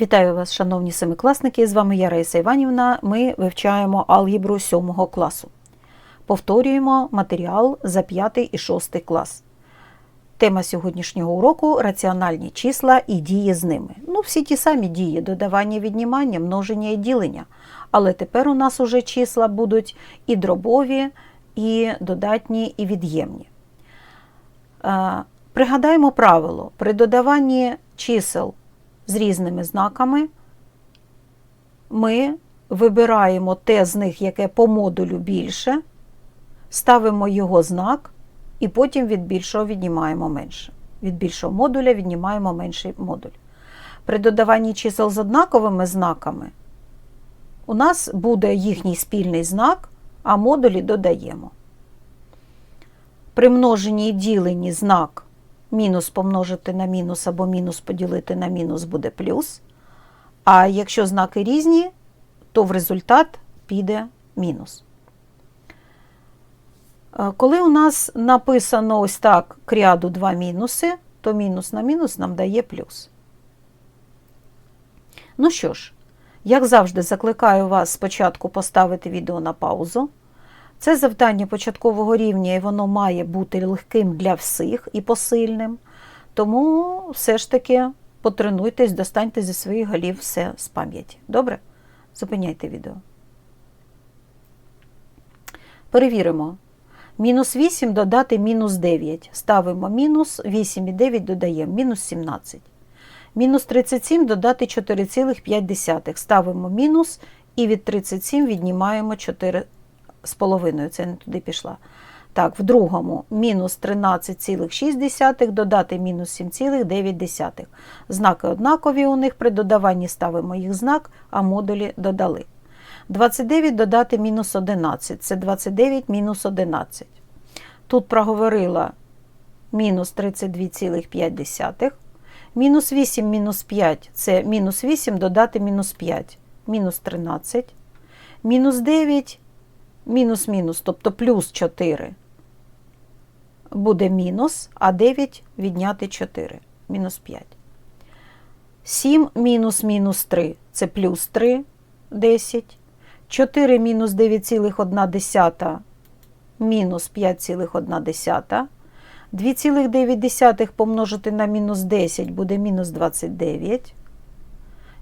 Вітаю вас, шановні семикласники! З вами я Раїса Іванівна. Ми вивчаємо алгебру 7 класу. Повторюємо матеріал за 5 і 6 клас. Тема сьогоднішнього уроку раціональні числа і дії з ними. Ну, всі ті самі дії: додавання, віднімання, множення і ділення. Але тепер у нас уже числа будуть і дробові, і додатні, і від'ємні. Е, Пригадаємо правило: при додаванні чисел з різними знаками ми вибираємо те з них, яке по модулю більше, ставимо його знак, і потім від більшого віднімаємо менше. Від більшого модуля віднімаємо менший модуль. При додаванні чисел з однаковими знаками у нас буде їхній спільний знак, а модулі додаємо. При множенні і діленні знак мінус помножити на мінус або мінус поділити на мінус буде плюс. А якщо знаки різні, то в результат піде мінус. Коли у нас написано ось так к ряду два мінуси, то мінус на мінус нам дає плюс. Ну що ж, як завжди, закликаю вас спочатку поставити відео на паузу. Це завдання початкового рівня, і воно має бути легким для всіх і посильним. Тому все ж таки потренуйтесь, достаньте зі своїх голів все з пам'яті. Добре? Зупиняйте відео. Перевіримо. Мінус 8 додати мінус 9. Ставимо мінус, 8 і 9 додаємо, мінус 17. Мінус 37 додати 4,5. Ставимо мінус і від 37 віднімаємо 4 з половиною. Це не туди пішла. Так, в другому мінус 13,6 додати мінус 7,9. Знаки однакові у них, при додаванні ставимо їх знак, а модулі додали. 29 додати мінус 11. Це 29 мінус 11. Тут проговорила мінус 32,5. Мінус 8 мінус 5 це мінус 8 додати мінус 5, мінус 13. Мінус 9 мінус мінус, тобто плюс 4 буде мінус, а 9 відняти 4, мінус 5. 7 мінус мінус 3 це плюс 3, 10. 4 мінус 9,1 мінус 5,1. 2,9 помножити на мінус 10 буде мінус 29.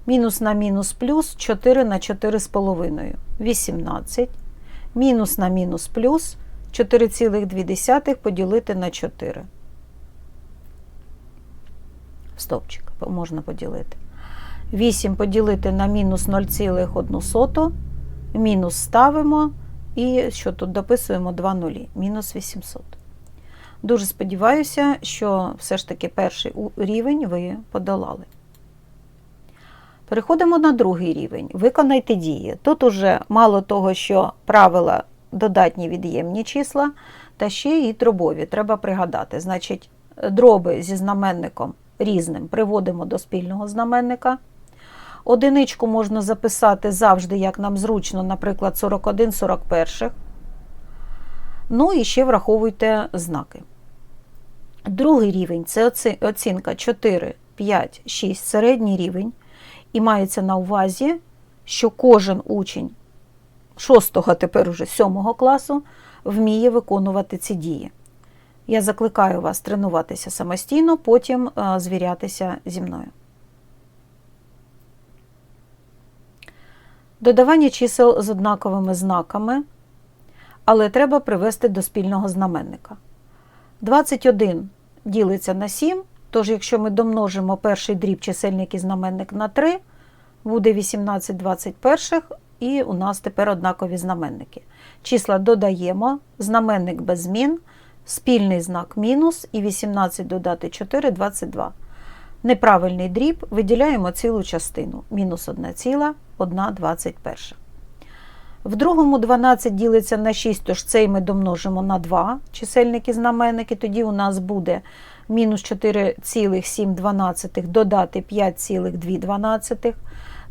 Мінус на мінус плюс 4 на 4,5 18. Мінус на мінус плюс 4,2 поділити на 4. Стопчик можна поділити. 8 поділити на мінус 0,1. Мінус ставимо. І що тут дописуємо 2 нулі, мінус 800. Дуже сподіваюся, що все ж таки перший рівень ви подолали. Переходимо на другий рівень. Виконайте дії. Тут уже мало того, що правила додатні від'ємні числа, та ще і дробові. Треба пригадати. Значить, дроби зі знаменником різним приводимо до спільного знаменника. Одиничку можна записати завжди, як нам зручно, наприклад, 41 41. Ну і ще враховуйте знаки. Другий рівень це оцінка 4, 5, 6, середній рівень. І мається на увазі, що кожен учень 6, тепер уже 7 класу вміє виконувати ці дії. Я закликаю вас тренуватися самостійно, потім звірятися зі мною. Додавання чисел з однаковими знаками, але треба привести до спільного знаменника. 21 ділиться на 7, тож, якщо ми домножимо перший дріб чисельник і знаменник на 3, буде 18 21 і у нас тепер однакові знаменники. Числа додаємо, знаменник без змін, спільний знак мінус і 18 додати 4 22. Неправильний дріб виділяємо цілу частину мінус 1 ціла, 1 21. В другому 12 ділиться на 6, тож цей ми домножимо на 2 чисельники знаменники, тоді у нас буде мінус 4,7 додати 5,2.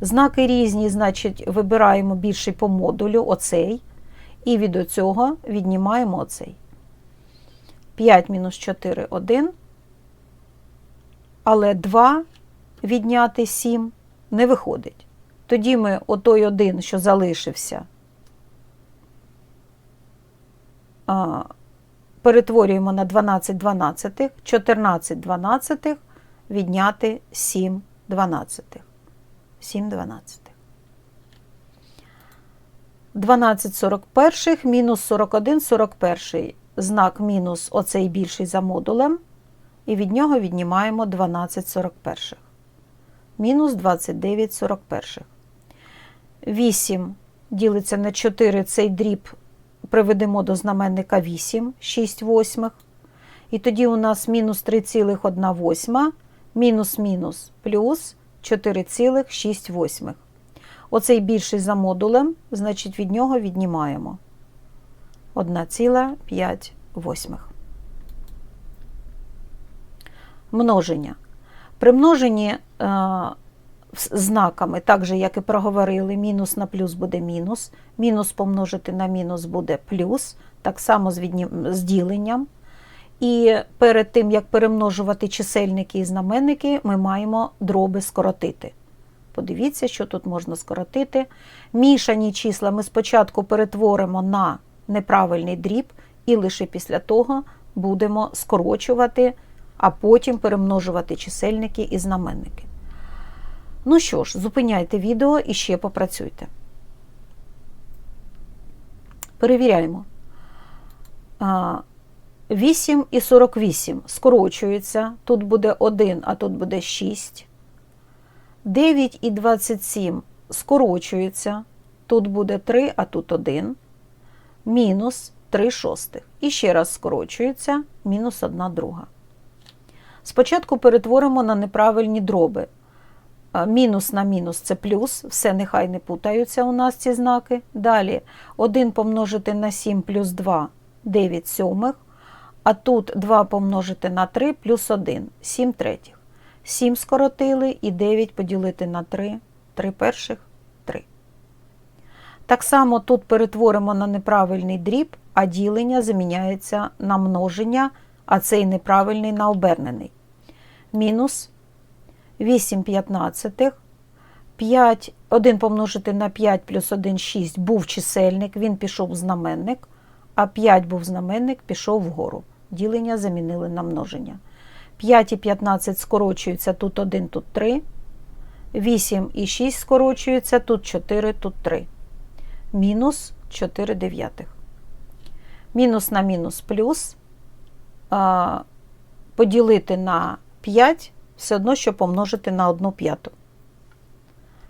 Знаки різні, значить, вибираємо більший по модулю, оцей, і від цього віднімаємо оцей. 5 мінус 4 1. Але 2 відняти 7 не виходить. Тоді ми отой один, що залишився, перетворюємо на 12 дванадцятих, 14 дванадцятих, відняти 7 дванадцятих. 7 дванадцятих. 12 41 мінус 41 41. Знак мінус оцей більший за модулем. І від нього віднімаємо 12 41. Мінус 29 41. 8 ділиться на 4 цей дріб приведемо до знаменника 8, 6 восьмих. І тоді у нас мінус 3,1 восьма, мінус мінус плюс 4,6 восьмих. Оцей більший за модулем, значить від нього віднімаємо 1,5 восьмих. Множення. При множенні е, знаками, так же, як і проговорили, мінус на плюс буде мінус, мінус помножити на мінус буде плюс, так само з, відні... з діленням. І перед тим, як перемножувати чисельники і знаменники, ми маємо дроби скоротити. Подивіться, що тут можна скоротити. Мішані числа ми спочатку перетворимо на неправильний дріб, і лише після того будемо скорочувати, а потім перемножувати чисельники і знаменники. Ну що ж, зупиняйте відео і ще попрацюйте. Перевіряємо. 8 і 48 скорочуються. Тут буде 1, а тут буде 6. 9 і 27 скорочуються. Тут буде 3, а тут 1. Мінус 3 шостих. І ще раз скорочується, мінус 1 друга. Спочатку перетворимо на неправильні дроби. Мінус на мінус це плюс, все нехай не путаються у нас ці знаки. Далі 1 помножити на 7 плюс 2 9 сьомих. А тут 2 помножити на 3 плюс 1 7 третіх. 7 скоротили і 9 поділити на 3, 3 перших 3. Так само тут перетворимо на неправильний дріб, а ділення заміняється на множення, а цей неправильний на обернений. Мінус 8 п'ятнадцятих. 5, 1 помножити на 5 плюс 1 6 був чисельник, він пішов в знаменник, а 5 був знаменник, пішов вгору. Ділення замінили на множення. 5 і 15 скорочуються, тут 1, тут 3. 8 і 6 скорочуються, тут 4, тут 3. Мінус 4 дев'ятих. Мінус на мінус плюс. Поділити на 5 все одно, що помножити на 1 п'яту.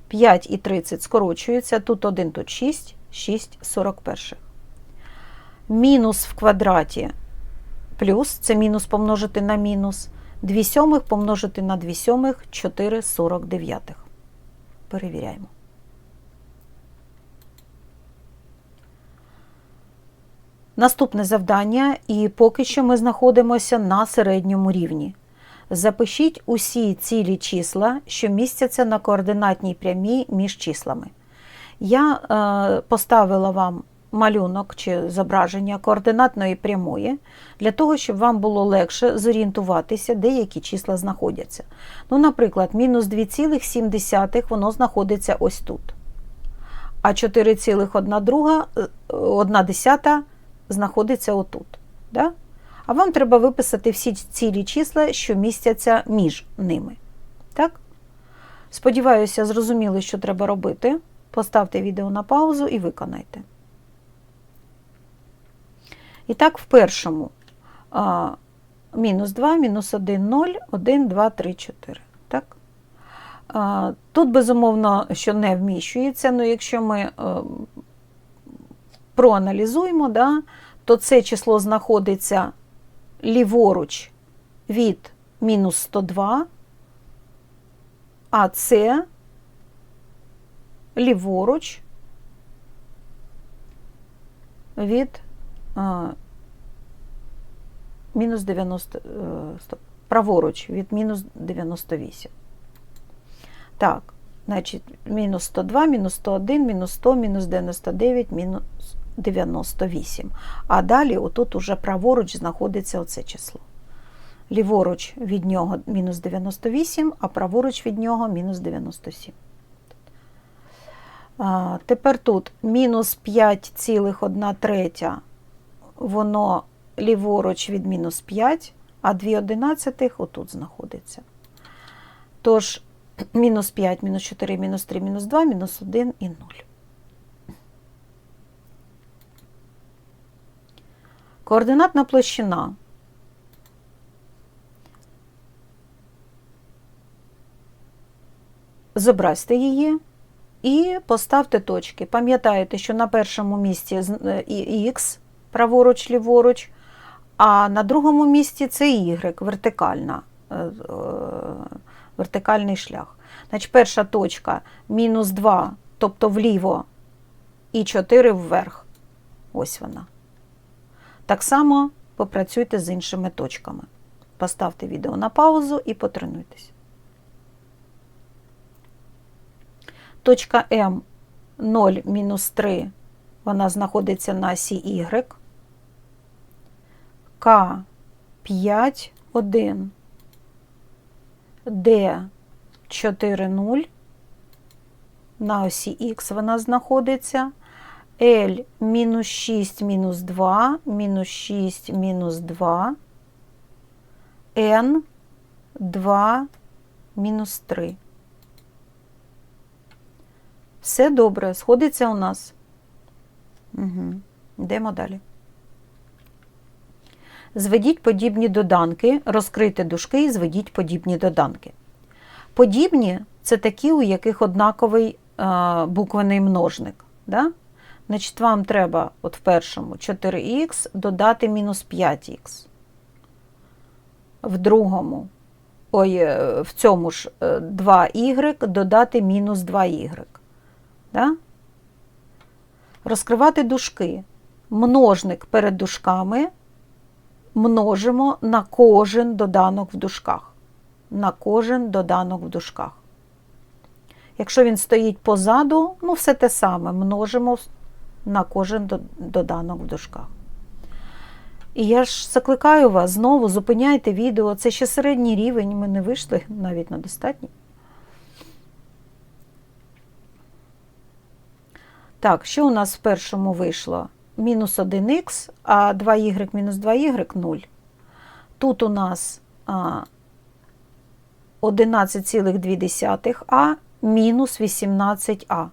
5 і 30 скорочуються, тут 1, тут 6, 6 41. Мінус в квадраті плюс, це мінус помножити на мінус. 2 сьомих помножити на 2 сьомих 4 49. Перевіряємо. Наступне завдання, і поки що ми знаходимося на середньому рівні. Запишіть усі цілі числа, що містяться на координатній прямій між числами. Я е, поставила вам малюнок чи зображення координатної прямої, для того, щоб вам було легше зорієнтуватися, де які числа знаходяться. Ну, Наприклад, мінус 2,7 воно знаходиться ось тут. А 4,1 знаходиться отут. Да? А вам треба виписати всі цілі числа, що містяться між ними. Так? Сподіваюся, зрозуміли, що треба робити. Поставте відео на паузу і виконайте. І так, в першому мінус 2, мінус 1, 0, 1, 2, 3, 4. Так? Тут, безумовно, що не вміщується, але якщо ми а, проаналізуємо, да, то це число знаходиться ліворуч від мінус 102, а це ліворуч від мінус 90, е, стоп, праворуч від мінус 98. Так, значить, мінус 102, мінус 101, мінус 100, мінус 99, мінус 98. А далі, отут уже праворуч знаходиться оце число. Ліворуч від нього мінус 98, а праворуч від нього мінус 97. А, тепер тут мінус 5,1 третя, воно ліворуч від мінус 5, а 2 одинадцятих отут знаходиться. Тож, мінус 5, мінус 4, мінус 3, мінус 2, мінус 1 і 0. Координатна площина. Зобразьте її і поставте точки. Пам'ятаєте, що на першому місці х праворуч, ліворуч, а на другому місці це y, вертикальна, е, е, вертикальний шлях. Значить, перша точка мінус 2, тобто вліво, і 4 вверх. Ось вона. Так само попрацюйте з іншими точками. Поставте відео на паузу і потренуйтесь. Точка М 0 мінус 3, вона знаходиться на осі Y. К 5, 1, Д 4, 0, на осі Х вона знаходиться. L мінус 6 мінус 2, мінус 6 мінус 2, N 2 мінус 3. Все добре, сходиться у нас. Угу. Йдемо далі. Зведіть подібні доданки, розкрийте дужки і зведіть подібні доданки. Подібні це такі, у яких однаковий е, буквений множник. Да? Значить, вам треба от в першому 4х додати мінус 5х. В другому, ой, е, в цьому ж 2y е, додати мінус 2y. Да? Розкривати дужки. Множник перед дужками множимо на кожен доданок в дужках. На кожен доданок в дужках. Якщо він стоїть позаду, ну все те саме множимо на кожен доданок в дужках. І я ж закликаю вас знову зупиняйте відео. Це ще середній рівень, ми не вийшли навіть на достатній. Так, що у нас в першому вийшло? Мінус 1х, а 2y мінус 2y 0. Тут у нас 11,2а мінус 18а.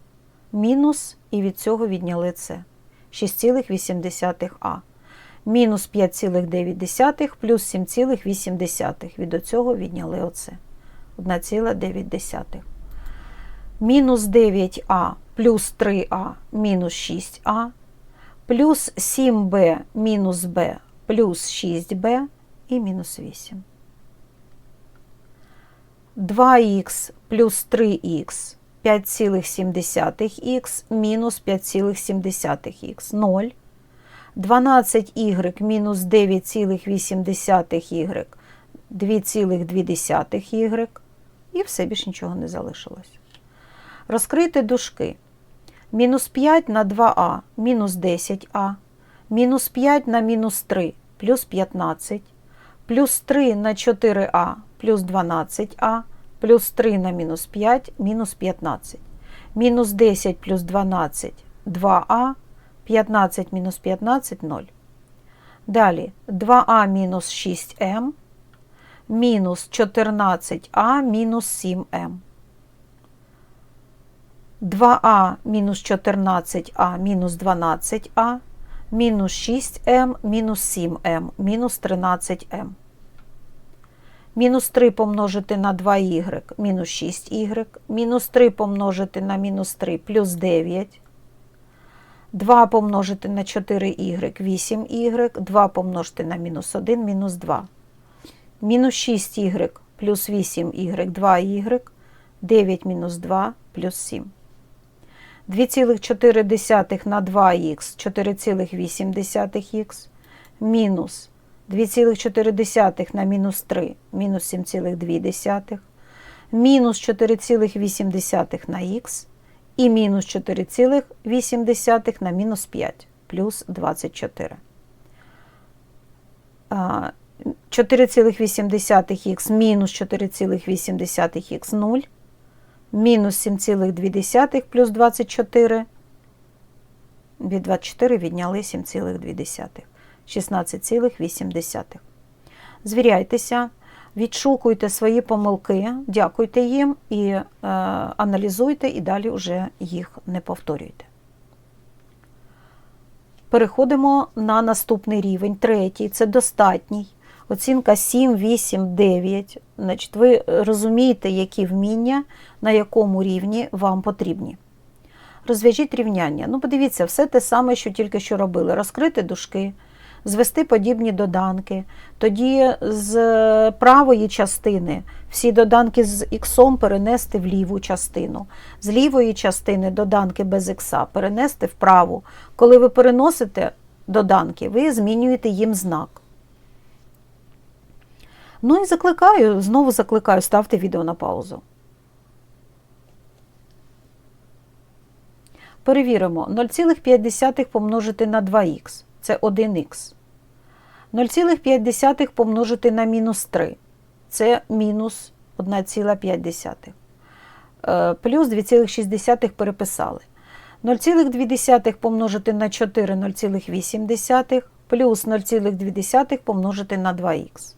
Мінус і від цього відняли це. 6,8а. Мінус 5,9 плюс 7,8. Від цього відняли оце. 1,9. Мінус 9а плюс 3а мінус 6а, плюс 7b мінус b плюс 6b і мінус 8. 2х плюс 3х 5,7х мінус 5,7х 0. 12y мінус 9,8y 2,2y і все більше нічого не залишилось. Розкрити дужки. Мінус 5 на 2а мінус 10а, мінус 5 на мінус 3 плюс 15, плюс 3 на 4а плюс 12а, плюс 3 на мінус 5 мінус 15. Мінус 10 плюс 12 2а, 15 мінус 15 0. Далі 2а мінус 6м, мінус 14а мінус 7м. 2а мінус 14а мінус 12а, мінус 6м мінус 7м мінус 13м. Мінус 3 помножити на 2y мінус 6y, мінус 3 помножити на мінус 3 плюс 9. 2 помножити на 4y 8y, 2 помножити на мінус 1 мінус 2. Мінус 6y плюс 8y 2y, 9 мінус 2 плюс 7. 2,4 на 2х 4,8х мінус 2,4 на мінус 3 мінус 7,2, мінус 4,8 на х і мінус 4,8 на мінус 5 плюс 24. 4,8х мінус 4,8х 0. Мінус 7,2 плюс 24. Від 24 відняли 7,2. 16,8. Звіряйтеся, відшукуйте свої помилки, дякуйте їм і е, аналізуйте, і далі вже їх не повторюйте. Переходимо на наступний рівень, третій, це достатній. Оцінка 7, 8, 9. Значить, ви розумієте, які вміння, на якому рівні вам потрібні. Розв'яжіть рівняння. Ну, подивіться, все те саме, що тільки що робили. Розкрити дужки, звести подібні доданки. Тоді з правої частини всі доданки з іксом перенести в ліву частину. З лівої частини доданки без ікса перенести в праву. Коли ви переносите доданки, ви змінюєте їм знак. Ну і закликаю, знову закликаю, ставте відео на паузу. Перевіримо 0,5 помножити на 2х це 1х. 0,5 помножити на мінус 3 це мінус 1,5. Е, Плюс 2,6 переписали. 0,2 помножити на 4 0,8 плюс 0,2 помножити на 2х.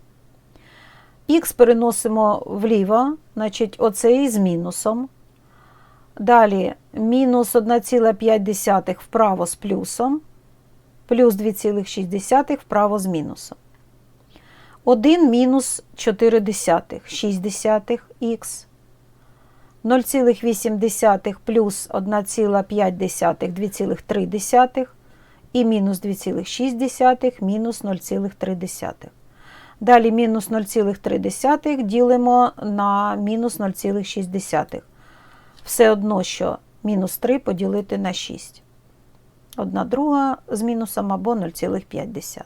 Х переносимо вліво, значить оцей з мінусом. Далі мінус 1,5 вправо з плюсом, плюс 2,6 вправо з мінусом. 1 мінус 4 6х. 0,8 плюс 1,5 2,3 і мінус 2,6 мінус 0,3. Далі мінус 0,3 ділимо на мінус 0,6. Все одно, що мінус 3 поділити на 6. Одна друга з мінусом або 0,5.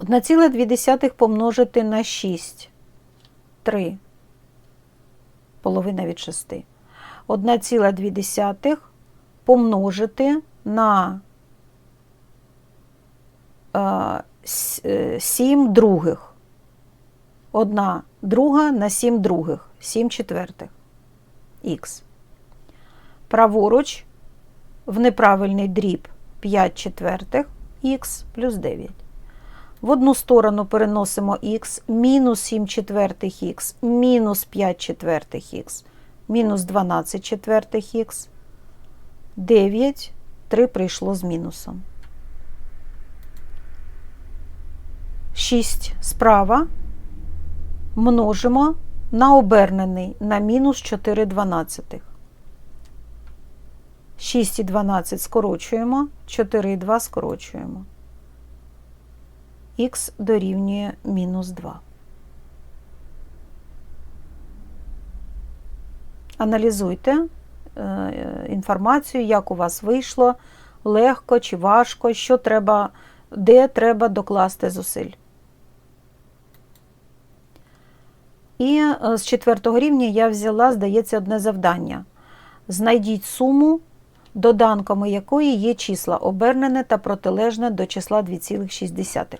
1,2 помножити на 6. 3. Половина від 6. 1,2 помножити на 7 других. 1 друга на 7 других. 7 четвертих. Х. Праворуч в неправильний дріб 5 четвертих х плюс 9. В одну сторону переносимо х, мінус 7 четвертих х, мінус 5 четвертих х, мінус 12 четвертих х, 9, 3 прийшло з мінусом. 6 справа множимо на обернений на мінус 4 дванадцятих. 6 і 12 скорочуємо, 4 і 2 скорочуємо. Х дорівнює мінус 2. Аналізуйте е, інформацію, як у вас вийшло, легко чи важко, що треба, де треба докласти зусиль. І е, з четвертого рівня я взяла, здається, одне завдання. Знайдіть суму, доданками якої є числа обернене та протилежне до числа 2,6.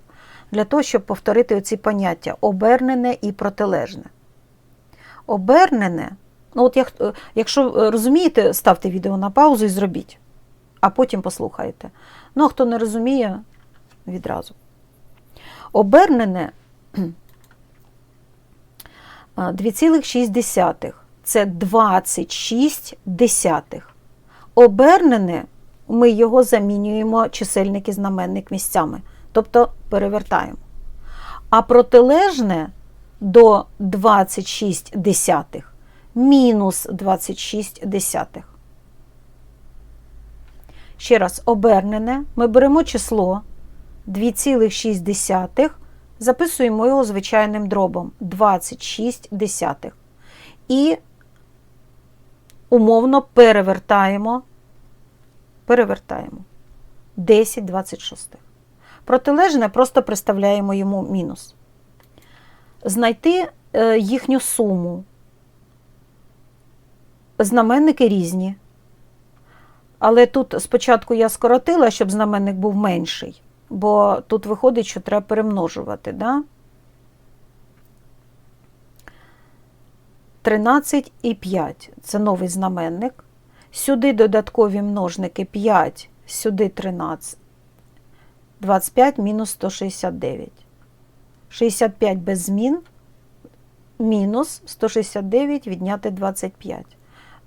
Для того, щоб повторити оці поняття обернене і протилежне. Обернене, ну от як, е, якщо е, розумієте, ставте відео на паузу і зробіть, а потім послухайте. Ну, а хто не розуміє, відразу. Обернене 2,6 це 26 десятих. Обернене ми його замінюємо чисельник і знаменник місцями, тобто перевертаємо. А протилежне до 26 десятих мінус 26 десятих. Ще раз, обернене ми беремо число 2,6 записуємо його звичайним дробом 26 десятих. І умовно перевертаємо, перевертаємо 10 26. Протилежне просто представляємо йому мінус. Знайти е, їхню суму. Знаменники різні. Але тут спочатку я скоротила, щоб знаменник був менший бо тут виходить, що треба перемножувати. Да? 13 і 5 це новий знаменник. Сюди додаткові множники 5, сюди 13. 25 мінус 169. 65 без змін. Мінус 169 відняти 25.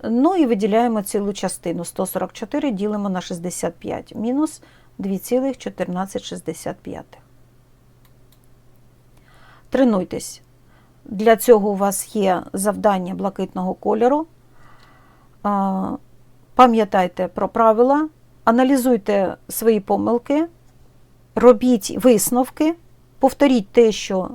Ну і виділяємо цілу частину. 144 ділимо на 65. Мінус 2,1465. Тренуйтесь. Для цього у вас є завдання блакитного кольору. Пам'ятайте про правила, аналізуйте свої помилки, робіть висновки, повторіть те, що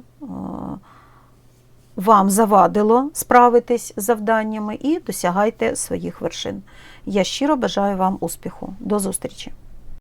вам завадило справитись з завданнями, і досягайте своїх вершин. Я щиро бажаю вам успіху. До зустрічі!